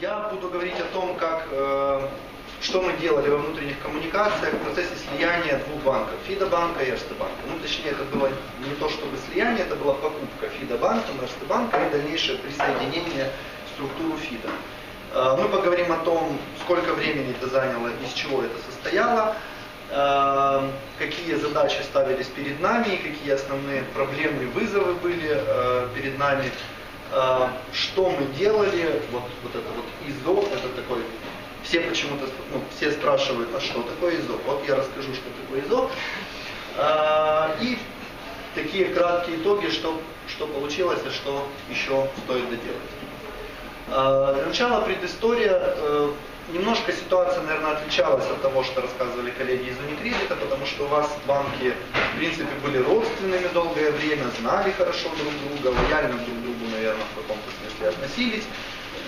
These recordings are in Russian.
я буду говорить о том, как, э, что мы делали во внутренних коммуникациях в процессе слияния двух банков, Фида банка и Эрсте банка. Ну, точнее, это было не то чтобы слияние, это была покупка Фида банка, Эрсте банка и дальнейшее присоединение структуру Фида. Э, мы поговорим о том, сколько времени это заняло, из чего это состояло, э, какие задачи ставились перед нами, какие основные проблемы вызовы были э, перед нами, что мы делали, вот, вот это вот ИЗО, это такой, все почему-то, ну, все спрашивают, а что такое ИЗО? Вот я расскажу, что такое ИЗО. И такие краткие итоги, что, что получилось и что еще стоит доделать. Э, для начала предыстория. Э, немножко ситуация, наверное, отличалась от того, что рассказывали коллеги из Unicredit, потому что у вас банки, в принципе, были родственными долгое время, знали хорошо друг друга, лояльно друг другу, наверное, в каком-то смысле относились.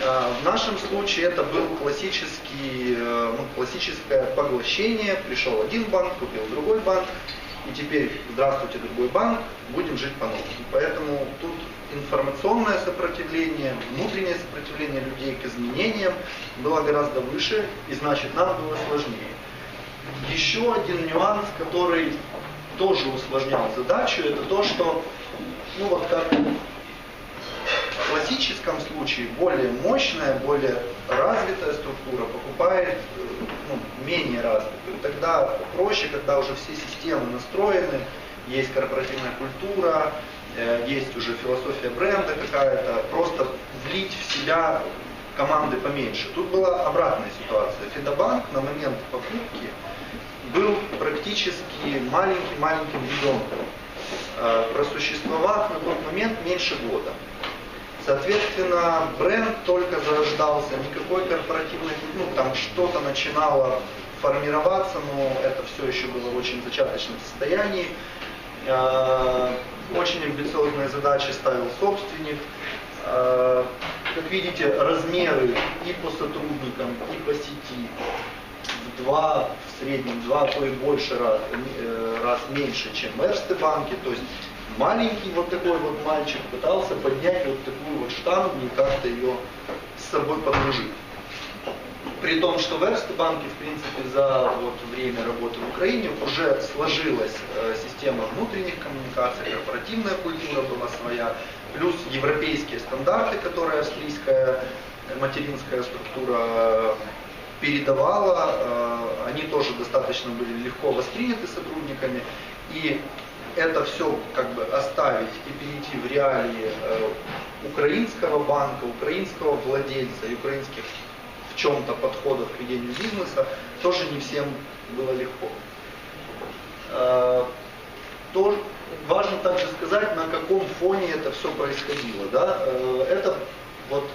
Э, в нашем случае это был классический, ну, классическое поглощение. Пришел один банк, купил другой банк, и теперь здравствуйте, другой банк, будем жить по-новому. Поэтому тут информационное сопротивление, внутреннее сопротивление людей к изменениям было гораздо выше, и значит нам было сложнее. Еще один нюанс, который тоже усложнял задачу, это то, что, ну вот как классическом случае, более мощная, более развитая структура покупает ну, менее развитую. Тогда проще, когда уже все системы настроены, есть корпоративная культура, Э, есть уже философия бренда какая-то, просто влить в себя команды поменьше. Тут была обратная ситуация. Федобанк на момент покупки был практически маленьким-маленьким ребенком, э, просуществовав на тот момент меньше года. Соответственно, бренд только зарождался, никакой корпоративной, ну там что-то начинало формироваться, но это все еще было в очень зачаточном состоянии. Э, очень амбициозные задачи ставил собственник. Э, как видите, размеры и по сотрудникам, и по сети в два, в среднем, два, то и больше раз, э, раз меньше, чем в Эрсте банке. То есть маленький вот такой вот мальчик пытался поднять вот такую вот штангу и как-то ее с собой подружить. При том, что в Эрстебанке, в принципе, за вот время работы в Украине уже сложилась э, система внутренних коммуникаций, корпоративная культура была своя, плюс европейские стандарты, которые австрийская материнская структура передавала, э, они тоже достаточно были легко восприняты сотрудниками. И это все как бы оставить и перейти в реалии э, украинского банка, украинского владельца и украинских чем-то подходов к ведению бизнеса, тоже не всем было легко. Э, то, важно также сказать, на каком фоне это все происходило. Да? Э, это вот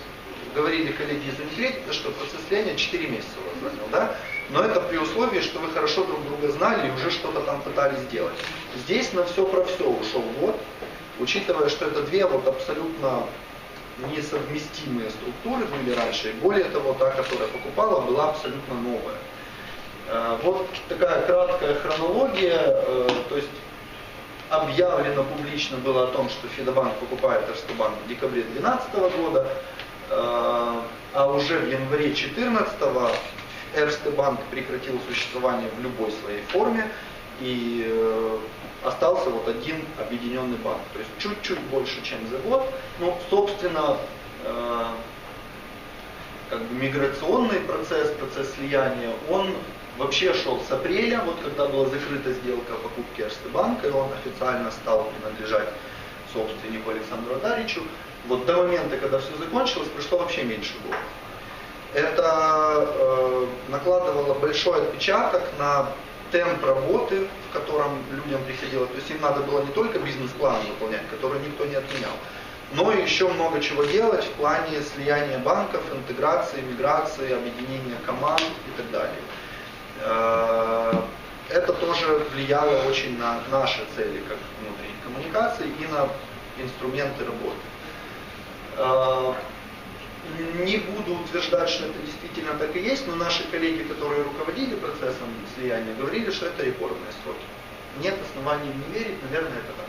говорили коллеги из Уникредита, что процесс слияния 4 месяца у вас занял, да? Но это при условии, что вы хорошо друг друга знали и уже что-то там пытались сделать. Здесь на все про все ушел год, учитывая, что это две вот абсолютно несовместимые структуры были раньше. И более того, та, которая покупала, была абсолютно новая. Э, вот такая краткая хронология, э, то есть объявлено публично было о том, что Фидобанк покупает Эрстебанк в декабре 2012 года, э, а уже в январе 2014 Эрстебанк прекратил существование в любой своей форме, и остался вот один объединенный банк. То есть чуть-чуть больше, чем за год. Ну, собственно, э, как бы миграционный процесс, процесс слияния, он вообще шел с апреля, вот когда была закрыта сделка о покупке Эрстебанка, и он официально стал принадлежать собственнику Александру Адаричу. Вот до момента, когда все закончилось, прошло вообще меньше года. Это э, накладывало большой отпечаток на темп работы, в котором людям приходилось. То есть им надо было не только бизнес-план выполнять, который никто не отменял, но и еще много чего делать в плане слияния банков, интеграции, миграции, объединения команд и так далее. Э, это тоже влияло очень на наши цели как внутренней коммуникации и на инструменты работы. Не буду утверждать, что это действительно так и есть, но наши коллеги, которые руководили процессом слияния, говорили, что это рекордные сроки. Нет оснований не верить, наверное, это так.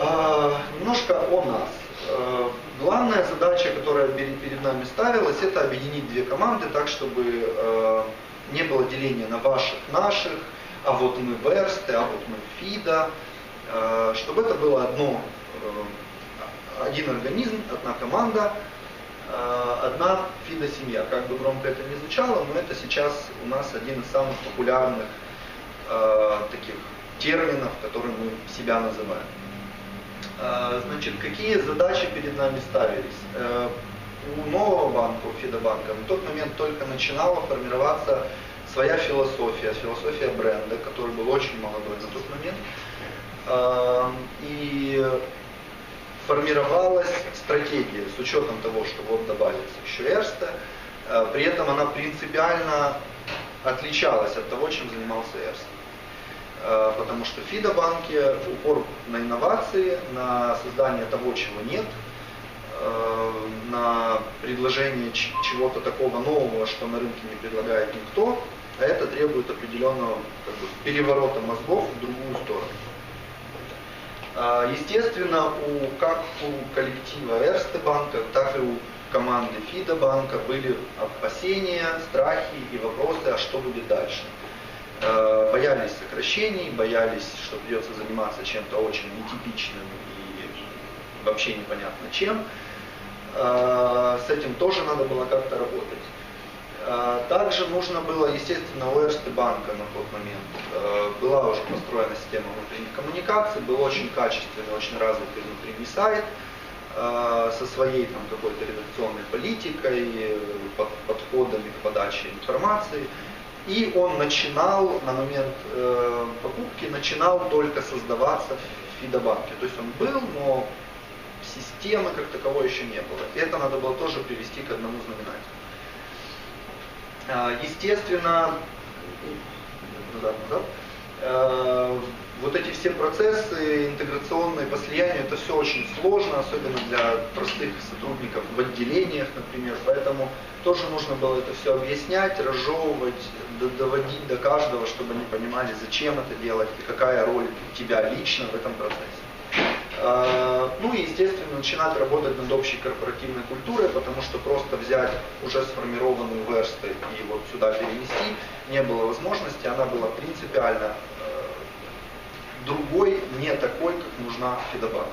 А, немножко о нас. Э, главная задача, которая перед нами ставилась, это объединить две команды так, чтобы э, не было деления на ваших, наших, а вот мы Версты, а вот мы ФИДа, э, чтобы это было одно, один организм, одна команда, одна ФИДа-семья. Как бы громко это не звучало, но это сейчас у нас один из самых популярных таких терминов, которые мы себя называем. А, значит, какие задачи перед нами ставились? Э, у нового банка, у Фидобанка, на тот момент только начинала формироваться своя философия, философия бренда, который был очень молодой на тот момент. И формировалась стратегия с учетом того, что вот добавится еще Эрста. Э, при этом она принципиально отличалась от того, чем занимался Эрст. Э, потому что в Фидобанке упор на инновации, на создание того, чего нет, э, на предложение чего-то такого нового, что на рынке не предлагает никто, а это требует определенного как бы, переворота мозгов в другую сторону. Э, естественно, у, как у коллектива Эрсте банка, так и у команды Фида банка были опасения, страхи и вопросы, а что будет дальше. Э, боялись сокращений, боялись, что придется заниматься чем-то очень нетипичным и вообще непонятно чем. Э, с этим тоже надо было как-то работать. Э, также нужно было, естественно, у Эрсты банка на тот момент была уже построена система внутренних коммуникаций, был очень качественный, очень развитый внутренний сайт со своей там какой-то редакционной политикой, подходами к подаче информации. И он начинал на момент э, покупки, начинал только создаваться в Фидобанке. То есть он был, но системы как таковой еще не было. И это надо было тоже привести к одному знаменателю. Э, естественно, назад, назад, э, вот эти все процессы интеграционные по слиянию, это все очень сложно, особенно для простых сотрудников в отделениях, например. Поэтому тоже нужно было это все объяснять, разжевывать, доводить до каждого, чтобы они понимали, зачем это делать и какая роль тебя лично в этом процессе. А, ну и, естественно, начинать работать над общей корпоративной культурой, потому что просто взять уже сформированную версту и вот сюда перенести не было возможности, она была принципиально другой, не такой, как нужна Фидобанк.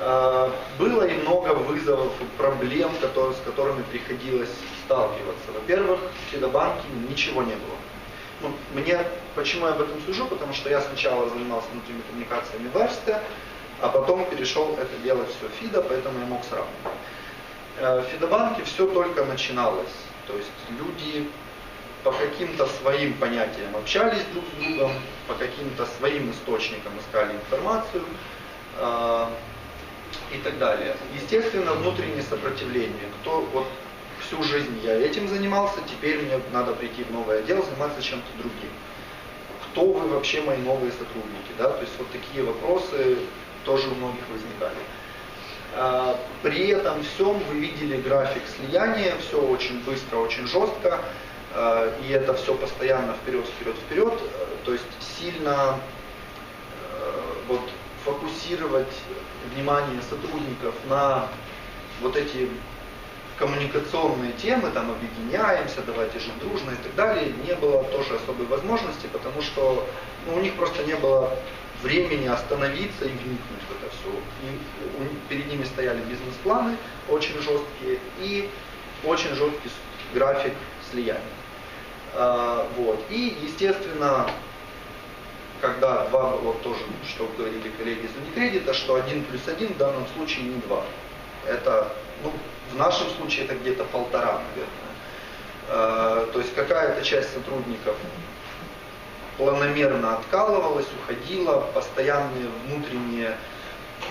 А, было и много вызовов и проблем, которые, с которыми приходилось сталкиваться. Во-первых, в Фидобанке ничего не было. Ну, мне, почему я об этом сужу? Потому что я сначала занимался внутренними коммуникациями в Эрсте, а потом перешел это делать все Фида, поэтому я мог сравнивать. Э, в Фидобанке все только начиналось. То есть люди по каким-то своим понятиям общались друг с другом, по каким-то своим источникам искали информацию э, и так далее. Естественно, внутреннее сопротивление. Кто вот всю жизнь я этим занимался, теперь мне надо прийти в новое дело, заниматься чем-то другим. Кто вы вообще мои новые сотрудники? Да? То есть вот такие вопросы тоже у многих возникали. А, при этом всем вы видели график слияния, все очень быстро, очень жестко. Э, и это все постоянно вперед, вперед, вперед, то есть сильно э, вот, фокусировать внимание сотрудников на вот эти коммуникационные темы, там объединяемся, давайте жить дружно и так далее, не было тоже особой возможности, потому что ну, у них просто не было времени остановиться и вникнуть в это все. И перед ними стояли бизнес-планы очень жесткие и очень жесткий график слияния. А, вот. И, естественно, когда два, вот тоже, что говорили коллеги из Unicredit, что один плюс один в данном случае не два. Это, ну, в нашем случае это где-то полтора, наверное. А, то есть какая-то часть сотрудников планомерно откалывалась, уходила, постоянные внутренние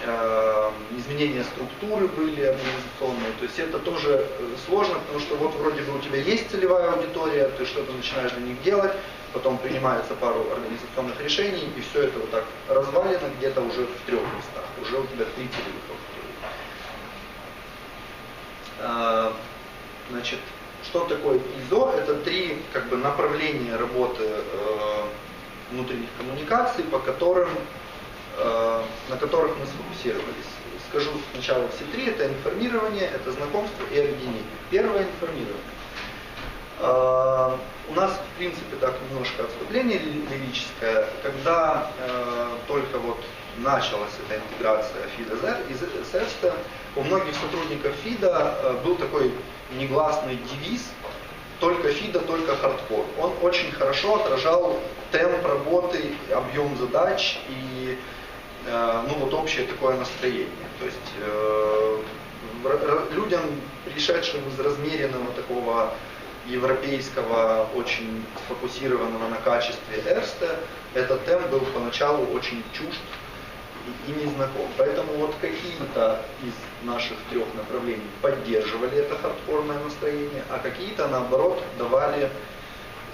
Э, изменения структуры были организационные. То есть это тоже э, сложно, потому что вот вроде бы у тебя есть целевая аудитория, ты что-то начинаешь для них делать, потом принимается пару организационных решений, и все это вот так развалено где-то уже в трех местах. Уже у тебя три целевых аудитории. Э, значит, что такое ИЗО? Это три как бы, направления работы внутренних коммуникаций, по которым Э, на которых мы сфокусировались. скажу сначала все три. Это информирование, это знакомство и объединение. Первое информирование. Uh, у нас, в принципе, так немножко отступление лирическое, когда uh, только вот началась эта интеграция ФИДа из СЭСТа, у многих сотрудников ФИДа uh, был такой негласный девиз «Только ФИДа, только хардкор». Он очень хорошо отражал темп работы, объем задач и ну, вот общее такое настроение. То есть людям, пришедшим из размеренного такого европейского, очень сфокусированного на качестве Эрста, этот темп был поначалу очень чужд и, и не знаком. Поэтому вот какие-то из наших трех направлений поддерживали это хардкорное настроение, а какие-то наоборот давали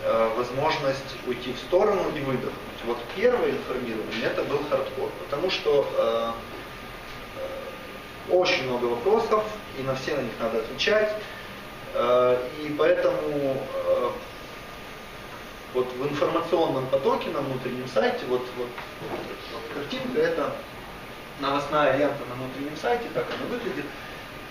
э, возможность уйти в сторону и выдохнуть. Вот первое информирование это был хардкор, потому что э, э, очень много вопросов, и на все на них надо отвечать. Э, и поэтому э, вот в информационном потоке на внутреннем сайте, вот, вот, вот картинка, это новостная лента на внутреннем сайте, как она выглядит.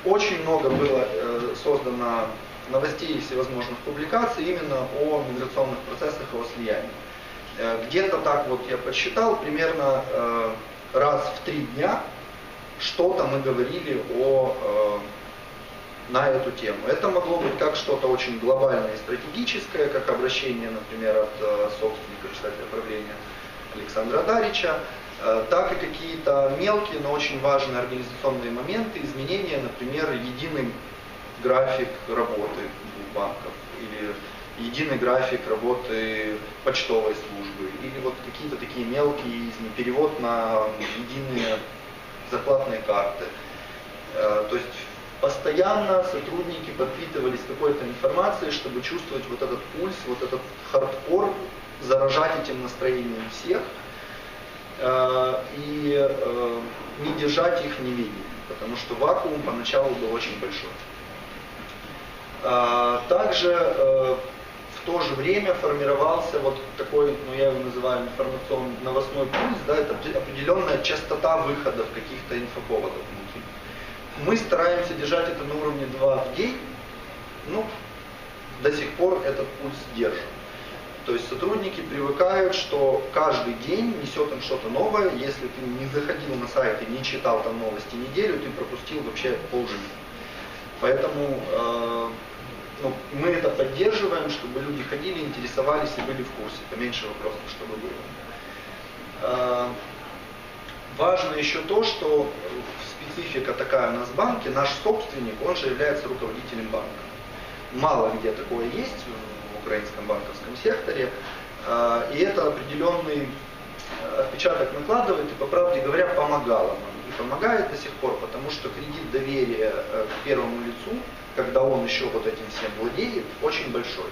Очень много было э, создано новостей и всевозможных публикаций именно о миграционных процессах и о слиянии. Где-то так вот я подсчитал, примерно раз в три дня что-то мы говорили о на эту тему. Это могло быть как что-то очень глобальное и стратегическое, как обращение, например, от э, собственника председателя правления Александра Дарича, э, так и какие-то мелкие, но очень важные организационные моменты, изменения, например, единый график работы банков или единый график работы почтовой службы или вот какие-то такие мелкие перевод на единые зарплатные карты. Э, то есть постоянно сотрудники подпитывались какой-то информацией, чтобы чувствовать вот этот пульс, вот этот хардкор, заражать этим настроением всех э, и э, не держать их в неведении, потому что вакуум поначалу был очень большой. Э, также в то же время формировался вот такой, ну я его называю информационный новостной пульс, да, это определенная частота выходов каких-то инфоповодов мы стараемся держать это на уровне 2 в день, ну, до сих пор этот пульс держим. То есть сотрудники привыкают, что каждый день несет им что-то новое. Если ты не заходил на сайт и не читал там новости неделю, ты пропустил вообще полжизни. Поэтому э, ну, мы это поддерживаем, чтобы люди ходили, интересовались и были в курсе. Поменьше вопросов, чтобы было. Э, важно еще то, что специфика такая у нас в банке, наш собственник, он же является руководителем банка. Мало где такое есть в украинском банковском секторе, а, и это определенный отпечаток накладывает и, по правде говоря, помогало нам. И помогает до сих пор, потому что кредит доверия э, к первому лицу, когда он еще вот этим всем владеет, очень большой.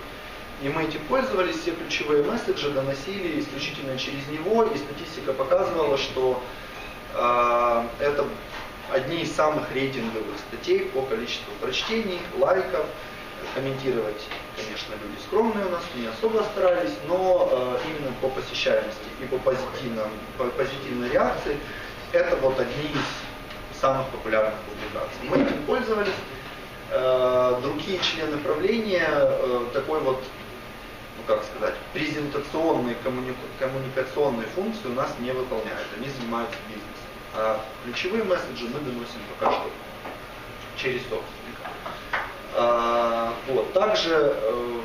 И мы этим пользовались, все ключевые месседжи доносили исключительно через него, и статистика показывала, что э, это одни из самых рейтинговых статей по количеству прочтений, лайков. Комментировать, конечно, люди скромные у нас, не особо старались, но э, именно по посещаемости и по, позитивным, по позитивной реакции это вот одни из самых популярных публикаций. Мы этим пользовались. Э, другие члены правления э, такой вот ну как сказать, презентационные, коммуни... коммуникационные функции у нас не выполняют. Они занимаются бизнесом. А ключевые месседжи мы доносим пока что через собственника. А, вот. Также э,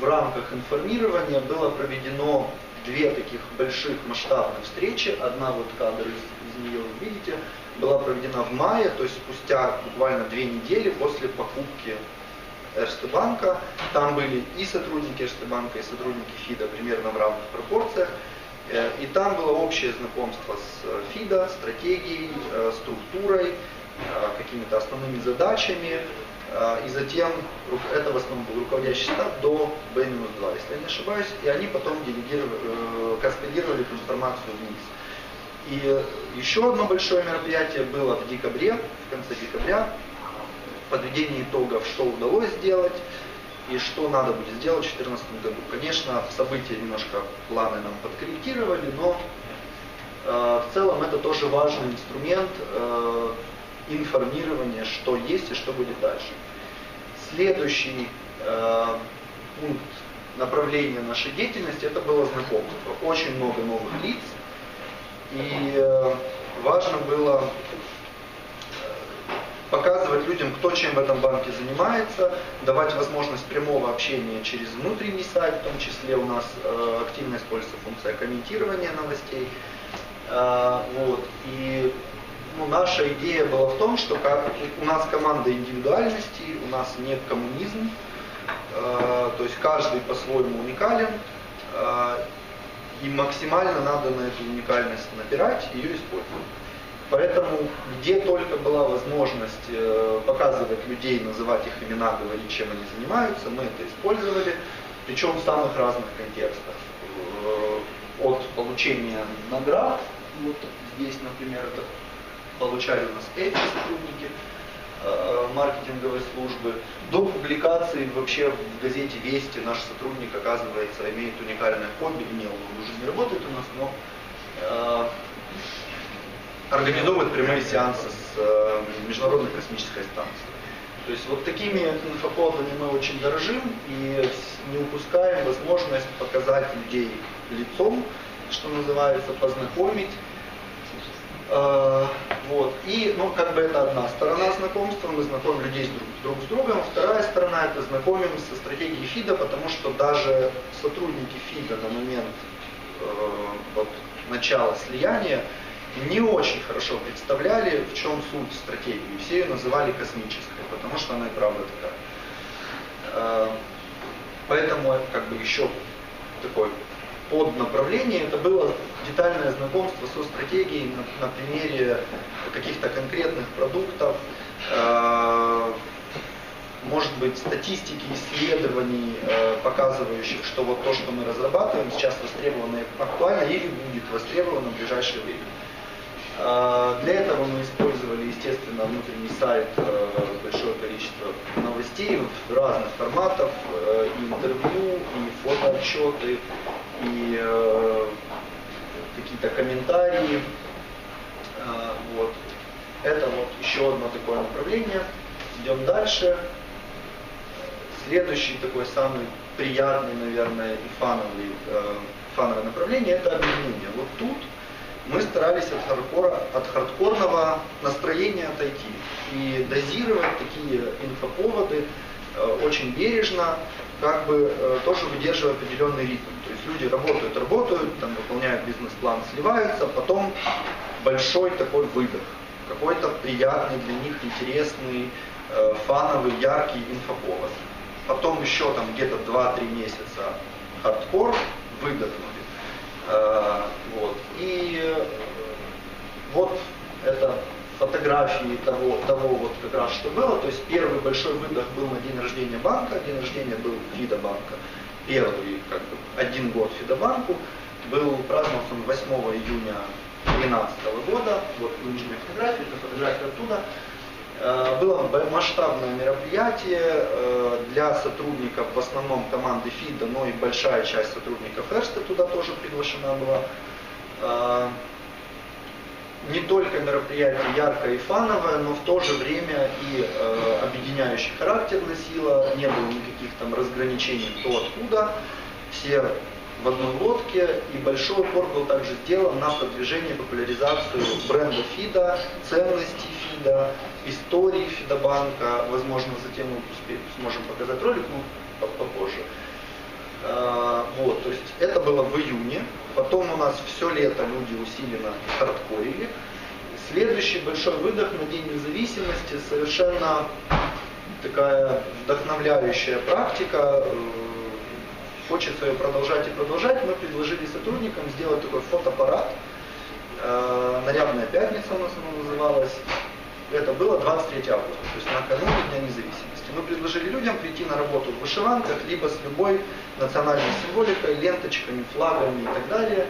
в рамках информирования было проведено две таких больших масштабных встречи. Одна вот кадр из, из нее вы видите, была проведена в мае, то есть спустя буквально две недели после покупки Эрste банка. Там были и сотрудники Эрste банка, и сотрудники ФИДа примерно в равных пропорциях. Э, и там было общее знакомство с э, ФИДа, стратегией, э, структурой, какими-то основными задачами. И затем это в основном был руководящий штаб до B-2, если я не ошибаюсь. И они потом делегировали, каскадировали эту информацию вниз. И еще одно большое мероприятие было в декабре, в конце декабря, подведение итогов, что удалось сделать, и что надо будет сделать в 2014 году. Конечно, события немножко планы нам подкорректировали, но Э, в целом это тоже важный инструмент э, информирования, что есть и что будет дальше. Следующий э, пункт направления нашей деятельности это было знакомство. Очень много новых лиц. И важно было показывать людям, кто чем в этом банке занимается, давать возможность прямого общения через внутренний сайт, в том числе у нас активно используется функция комментирования новостей. А, вот. И ну, наша идея была в том, что как, у нас команда индивидуальностей, у нас нет коммунизм, э, то есть каждый по-своему уникален, э, и максимально надо на эту уникальность набирать и ее использовать. Поэтому где только была возможность э, показывать людей, называть их имена, говорить, чем они занимаются, мы это использовали, причем в самых разных контекстах. Э, от получения наград вот здесь, например, это получали у нас эти сотрудники э, маркетинговой службы. До публикации вообще в газете «Вести» наш сотрудник, оказывается, имеет уникальное хобби, не, он уже не работает у нас, но организовывает прямые сеансы с э, Международной космической станцией. То есть вот такими инфоповодами мы очень дорожим и не упускаем возможность показать людей лицом, что называется, познакомить. Э, вот. И, ну, как бы это одна сторона знакомства, мы знакомим людей друг, друг с другом. Вторая сторона это знакомим со стратегией ФИДа, потому что даже сотрудники ФИДа на момент э, вот, начала слияния не очень хорошо представляли, в чем суть стратегии. Все ее называли космической, потому что она и правда такая. Э, поэтому как бы еще такой под направление, это было детальное знакомство со стратегией на, на примере каких-то конкретных продуктов, э, может быть, статистики, исследований, э, показывающих, что вот то, что мы разрабатываем, сейчас востребовано и актуально или будет востребовано в ближайшее время. Э, для этого мы использовали, естественно, внутренний сайт, э, большое количество новостей разных форматов, э, и интервью, и фотоотчеты, и э, какие-то комментарии. Э, вот. Это вот еще одно такое направление. Идем дальше. Следующий такой самый приятный, наверное, и фановый, фановое направление это объединение. Вот тут мы старались от, хардкора, от хардкорного настроения отойти и дозировать такие инфоповоды э, очень бережно, как бы э, тоже выдерживая определенный ритм. То есть люди работают, работают, там, выполняют бизнес-план, сливаются, потом большой такой выдох, какой-то приятный для них, интересный, э, фановый, яркий инфоповод. Потом еще там где-то 2-3 месяца хардкор, выдохнули. Э, вот. И э, вот это фотографии того, того вот как раз что было. То есть первый большой выдох был на день рождения банка, день рождения был Фида банка. Первый как бы один год Фида банку был праздновался 8 июня 2013 года. Вот нижняя фотография, это фотография оттуда. Э, было масштабное мероприятие э, для сотрудников, в основном команды ФИДа, но и большая часть сотрудников Эрста туда тоже приглашена была. Э, не только мероприятие яркое и фановое, но в то же время и объединяющий характер носило, не было никаких там разграничений кто откуда, все в одной лодке, и большой упор был также сделан на продвижение, популяризацию бренда ФИДа, ценностей ФИДа, истории ФИДа-банка. Возможно, затем мы успеем, сможем показать ролик, но попозже. А, вот, то есть это было в июне. Потом у нас все лето люди усиленно хардкорили. Следующий большой выдох на День независимости совершенно такая вдохновляющая практика э, хочется ее продолжать и продолжать, мы предложили сотрудникам сделать такой фотоаппарат. Э, Нарядная пятница у нас она называлась. Это было 23 августа, то есть накануне Дня независимости. Мы предложили людям прийти на работу в вышиванках, либо с любой национальной символикой, ленточками, флагами и так далее.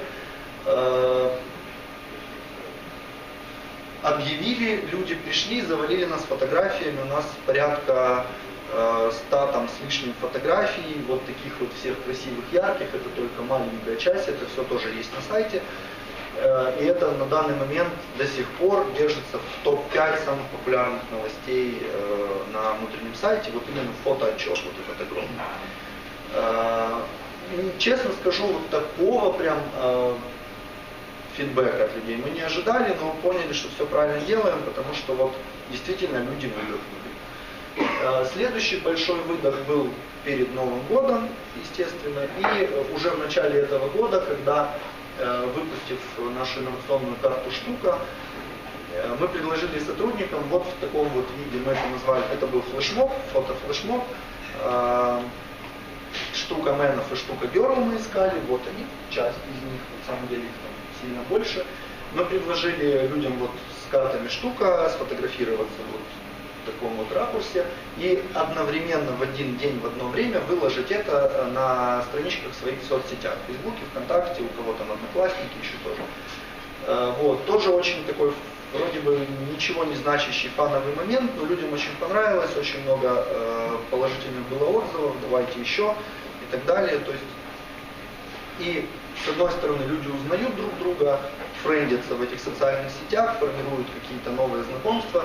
Э, объявили, люди пришли, завалили нас фотографиями, у нас порядка 100 там с лишним фотографий, вот таких вот всех красивых, ярких, это только маленькая часть, это все тоже есть на сайте. Э, И это на данный момент до сих пор держится в топ-5 самых популярных новостей э, на внутреннем сайте. Вот именно фотоотчет вот этот огромный. Э, Честно скажу, вот такого прям фидбэка от людей мы не ожидали, но поняли, что все правильно делаем, потому что вот действительно люди выдохнули. Следующий большой выдох был перед Новым годом, естественно, и уже в начале этого года, когда, выпустив нашу инновационную карту «Штука», э, мы предложили сотрудникам вот в таком вот виде, мы это назвали, это был флешмоб, фотофлешмоб, э, штука менов и штука герл мы искали, вот они, часть из них, на самом деле их там сильно больше. Мы предложили людям вот с картами штука сфотографироваться вот в таком вот ракурсе и одновременно в один день, в одно время выложить это э, на страничках своих соцсетях, в Фейсбуке, ВКонтакте, у кого там одноклассники еще тоже. Э, Вот, тоже очень такой вроде бы ничего не значащий фановый момент, но людям очень понравилось, очень много э, положительных было отзывов, давайте еще и так далее. То есть и с одной стороны люди узнают друг друга, френдятся в этих социальных сетях, формируют какие-то новые знакомства,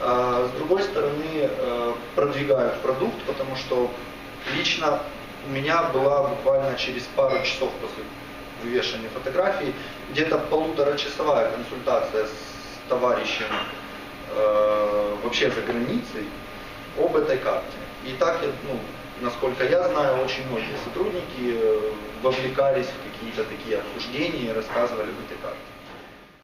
с другой стороны э, продвигают продукт, потому что лично у меня была буквально через пару часов после вывешивания фотографий где-то полуторачасовая консультация с товарищем э, вообще за границей об этой карте. И так, ну, насколько я знаю, очень многие сотрудники э, вовлекались в какие-то такие обсуждения и рассказывали об этой карте.